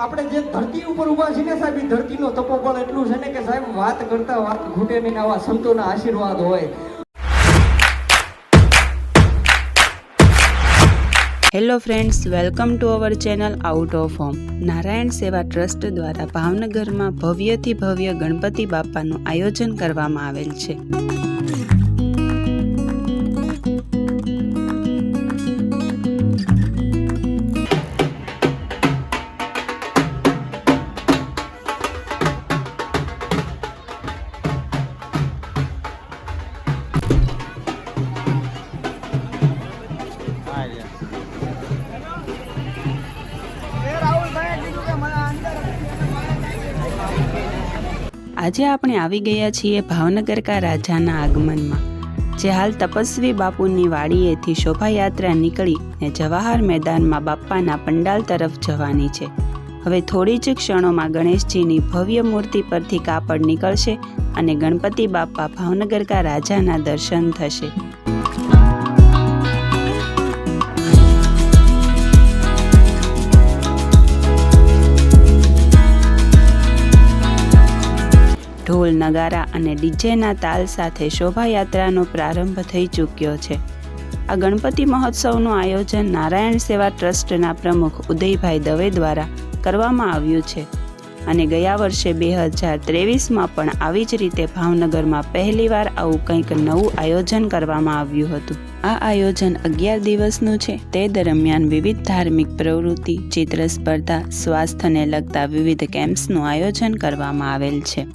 આપણે જે ધરતી ઉપર ઊભા છીએ ને સાહેબ, એ ધરતીનો તપોબળ એટલું છે ને કે સાહેબ, વાત કરતા વાત ઘૂટે નહીં આવા સંતોના આશીર્વાદ હોય. Hello friends welcome to our channel out of home Narayan Seva trust દ્વારા ભાવનગરમાં ભવ્યથી ભવ્ય ગણપતિ બાપાનું આયોજન કરવામાં આવેલ છે. આજે આપણે આવી ગયા છીએ ભાવનગર કા રાજાના આગમનમાં, જે હાલ તપસ્વી બાપુની વાડીએથી શોભાયાત્રા નીકળી ને જવાહર મેદાનમાં બાપ્પાના પંડાલ તરફ જવાની છે. હવે થોડી જ ક્ષણોમાં ગણેશજીની ભવ્ય મૂર્તિ પરથી કાપડ નીકળશે અને ગણપતિ બાપ્પા ભાવનગર કા રાજાના દર્શન થશે. નગારા અને ડીજેના તાલ સાથે શોભાયાત્રાનો પ્રારંભ થઈ ચૂક્યો છે. આ ગણપતિ મહોત્સવનું આયોજન નારાયણ સેવા ટ્રસ્ટના પ્રમુખ ઉદયભાઈ દવે દ્વારા કરવામાં આવ્યું છે અને ગયા વર્ષે બે હજાર ત્રેવીસમાં પણ આવી જ રીતે ભાવનગરમાં પહેલીવાર આવું કંઈક નવું આયોજન કરવામાં આવ્યું હતું. આ આયોજન અગિયાર દિવસનું છે. તે દરમિયાન વિવિધ ધાર્મિક પ્રવૃત્તિ, ચિત્ર સ્પર્ધા, સ્વાસ્થ્યને લગતા વિવિધ કેમ્પ્સનું આયોજન કરવામાં આવેલ છે.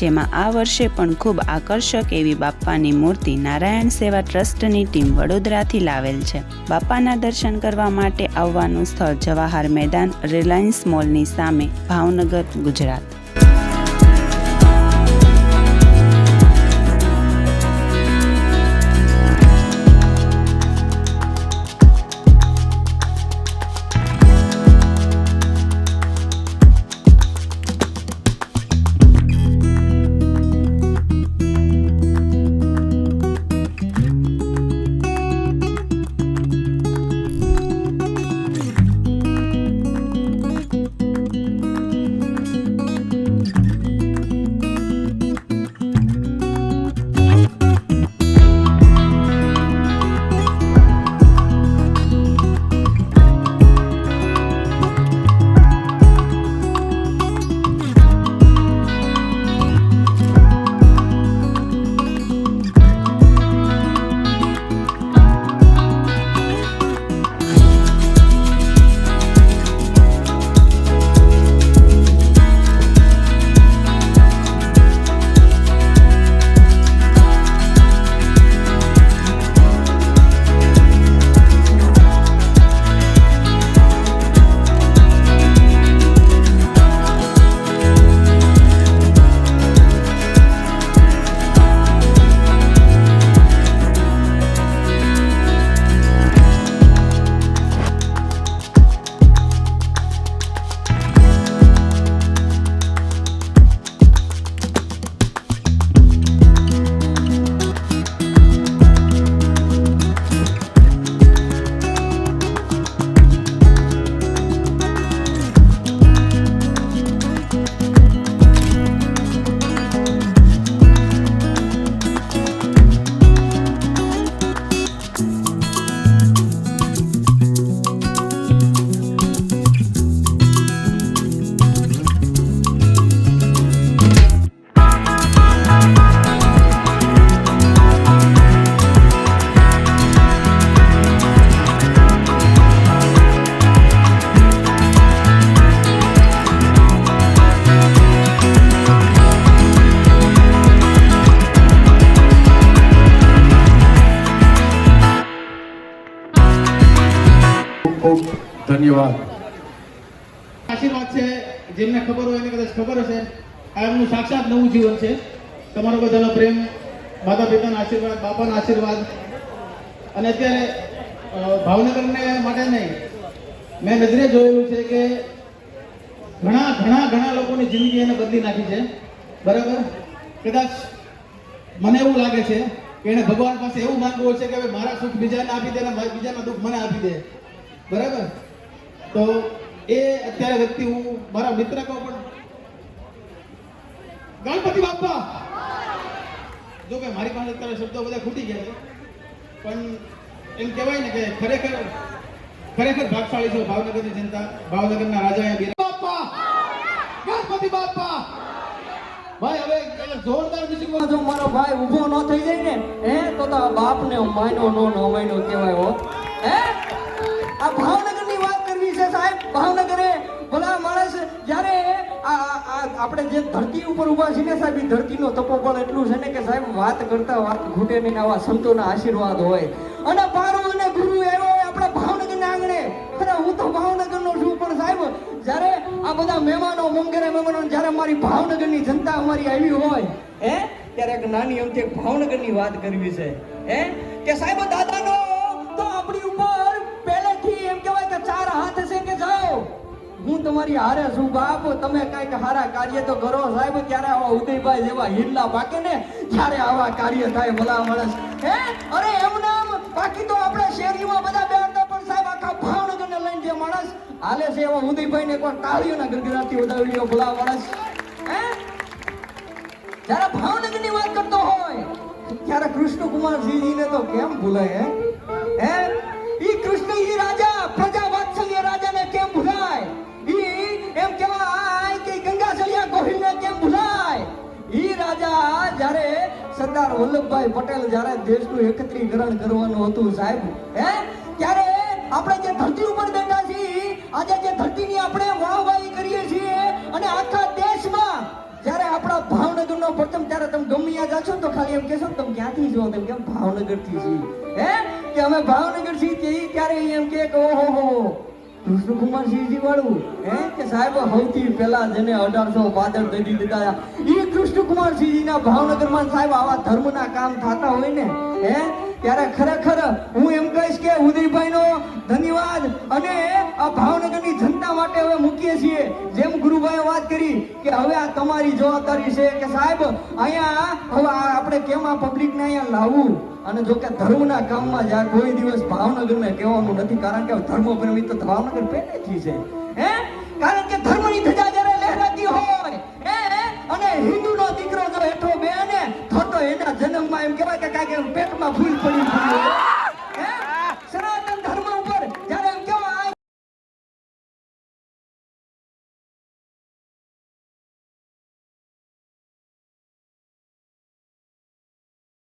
જેમાં આ વર્ષે પણ ખૂબ આકર્ષક એવી બાપ્પાની મૂર્તિ નારાયણ સેવા ટ્રસ્ટની ટીમ વડોદરાથી લાવેલ છે. બાપ્પાના દર્શન કરવા માટે આવવાનું સ્થળ જવાહર મેદાન રિલાયન્સ મોલની સામે ભાવનગર, ગુજરાત. ખૂબ ખૂબ ધન્યવાદ. આશીર્વાદ છે, જેમને ખબર હોય એને કદાચ ખબર હશે. આ એમનું સાક્ષાત નવું જીવન છે. તમારો બધાનો પ્રેમ માતા પિતાના આશીર્વાદ, બાપાના આશીર્વાદ. અને અત્યારે ભાવનગરને માટે નહીં, મેં નજરે જોયેલું છે કે ઘણા ઘણા ઘણા લોકોની જિંદગી એને બદલી નાખી છે. બરાબર? કદાચ મને એવું લાગે છે કે એને ભગવાન પાસે એવું માંગવું છે કે હવે મારા સુખ બીજાને આપી દે બીજાના દુઃખ મને આપી દે. બરાબર? તો એ અત્યારે વ્યક્તિ હું મારા મિત્ર કહું પણ ગણપતિ બાપા જો કે મારી પાસે અત્યારે શબ્દો બધા ખૂટી ગયા છે. પણ એમ કહેવાય ને કે ખરેખર ખરેખર ભાગશાળી છે ભાવનગરની જનતા. ભાવનગરના રાજા અહીંયા બિરા- બાપા ગણપતિ બાપા ભાઈ હવે જોરદાર મ્યુઝિક જો મારો ભાઈ ઊભો ન થઈ જાય ને હે તો તો આ બાપને માયનો નો નો માયનો કહેવાય હો. ભાવનગરે ભલા માણસ જ્યારે આપણે જે ધરતી ઉપર ઊભા છીએ ને સાહેબ એ ધરતીનો તપોબળ એટલું છે ને કે સાહેબ, વાત કરતા વાત ઘૂટે નહીં આવા સંતોના આશીર્વાદ હોય. અને પારો અને ગુરુ એવો આપણા ભાવનગરના આંગણે. અરે હું તો ભાવનગરનો છું, પણ સાહેબ, જ્યારે આ બધા મહેમાનો મોંઘેરા મહેમાનો જ્યારે મારી ભાવનગરની જનતા અમારી આવી હોય, હે? ત્યારે એક નાની અમથી ભાવનગરની વાત કરવી છે. હે? કે સાહેબ દાદાનો તમારી હારે શું બાપ? તમે કંઈક હારા કાર્ય તો કરો સાહેબ, ત્યારે આવા ઉદયભાઈ જેવા હિલ્લા પાકે ને ત્યારે આવા કાર્ય થાય ભલા માણસ. હે? અરે એમ નામ બાકી તો આપણે શેરીમાં બધા બેઠા પણ સાહેબ આખા ભાવનગરને લઈને જે માણસ હાલે છે એવા ઉદયભાઈ ને કોઈ તાળીઓના ગરગડાથી વધાવી લ્યો ભલા માણસ. હે? જ્યારે ભાવનગરની વાત કરતો હોય, ત્યારે કૃષ્ણકુમારસિંહજીને તો કેમ ભૂલાય, હે? હે? ઈ કૃષ્ણ ઈ રાજા, પ્રજા જ્યારે સરદાર વલ્લભભાઈ પટેલ જ્યારે દેશનું એકત્રીકરણ કરવાનું હતું સાહેબ, હે? ત્યારે આપણે જે ધરતી ઉપર બેઠા છીએ, આજે જે ધરતીની આપણે વાહવાહી કરીએ છીએ, અને આખા દેશમાં જ્યારે આપણા ભાવનગરનો પ્રથમ, ત્યારે તમે ગમે યાદ છો તો ખાલી એમ કહેશો ને, તમે ક્યાંથી છો? તમે કેમ ભાવનગરથી છીએ. હે? કે અમે ભાવનગર છીએ, ત્યારે એમ કે ઓહો હો. કૃષ્ણકુમારસિંહજી વાળું, હે? કે સાહેબ, સૌથી પહેલા જેને અઢારસો બાદર દઈ દીધા એ કૃષ્ણકુમારસિંહજીના ભાવનગરમાં સાહેબ આવા ધર્મના કામ થતા હોય ને, હે? ત્યારે ખરેખર હું એમ કહીશ કે ઉદયભાઈનો ધન્યવાદ અને આ ભાવનગરની જનતા માટે હવે મૂકીએ છીએ. જેમ ગુરુભાઈએ વાત કરી કે હવે આ તમારી જવાબદારી છે કે સાહેબ, અહીંયા હવે આપણે કેમ પબ્લિકને અહીંયા લાવવું? અને જો કે ધર્મના કામમાં જ્યાં કોઈ દિવસ ભાવનગરને કહેવાનું નથી, કારણ કે ધર્મ પ્રેમી તો ભાવનગર પહેલેથી છે. એના જન્મમાં એમ કહેવાય કે કાંઈક એમ પેટમાં ફૂલ પડી